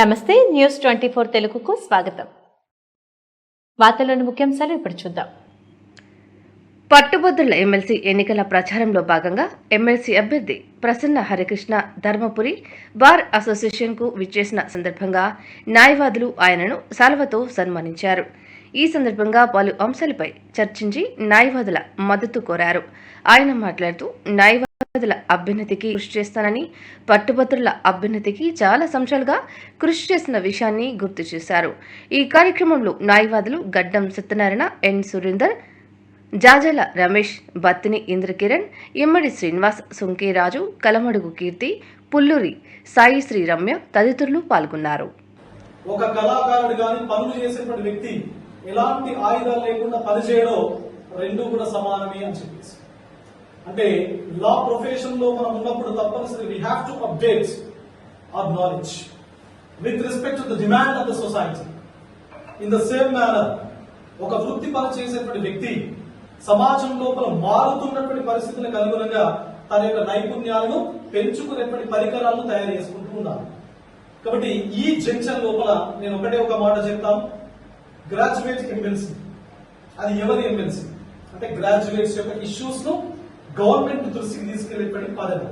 నమస్తే news twenty four తెలుగుకు స్వాగతం. వార్తల్లోని ముఖ్యాంశాలు ఇప్పుడు చూద్దాం. పట్టుభద్రుల ఎమ్మెల్సీ ఎన్నికల ప్రచారంలో భాగంగా ఎమ్మెల్సీ అభ్యర్థి ప్రసన్న హరికృష్ణ ధర్మపురి బార్ అసోసియేషన్కు విచ్చేసిన సందర్భంగా న్యాయవాదులు ఆయనను సాల్వతో సన్మానించారు. ఈ సందర్భంగా పలు అంశాలపై చర్చించి న్యాయవాదుల మద్దతు కోరారు. ఆయన మాట్లాడుతూ న్యాయవాదుల అభ్యున్నతికి కృషి చేస్తానని పట్టుభద్రుల అభ్యున్నతికి చాలా సంవత్సరాలుగా కృషి చేసిన విషయాన్ని గుర్తు చేశారు. ఈ కార్యక్రమంలో న్యాయవాదులు గడ్డం సత్యనారాయణ ఎన్. సురేందర్ జాజల రమేష్ బత్తిని ఇంద్రకిరణ్ ఇమ్మడి శ్రీనివాస్ సుంకేరాజు కలమడుగు కీర్తి పుల్లూరి సాయి శ్రీ రమ్య తదితరులు పాల్గొన్నారు. ఒక కళాకారుడు కానీ పనులు చేసేటువంటి వ్యక్తి ఎలాంటి ఆయుధాలు లేకుండా పనిచేయడో రెండు కూడా సమానమే అని చెప్పేసి. అంటే లా ప్రొఫెషన్లో మనం ఉన్నప్పుడు తప్పనిసరి we have to update our knowledge with respect to the demand of the society in the same manner ఒక వృత్తి పని చేసేటువంటి వ్యక్తి సమాజం లోపల మారుతున్నటువంటి పరిస్థితులకు అనుగుణంగా తన యొక్క నైపుణ్యాలను పెంచుకునేటువంటి పరికరాలను తయారు చేసుకుంటూ ఉన్నారు కాబట్టి ఈ జంక్షన్ లోపల నేను ఒకటే ఒక మాట చెప్తాను. గ్రాడ్యుయేట్ ఎమ్మెల్సీ అది ఎవరి ఎమ్మెల్సీ అంటే గ్రాడ్యుయేట్స్ యొక్క ఇష్యూస్ను గవర్నమెంట్ దృష్టికి తీసుకెళ్ళేటువంటి పదవి.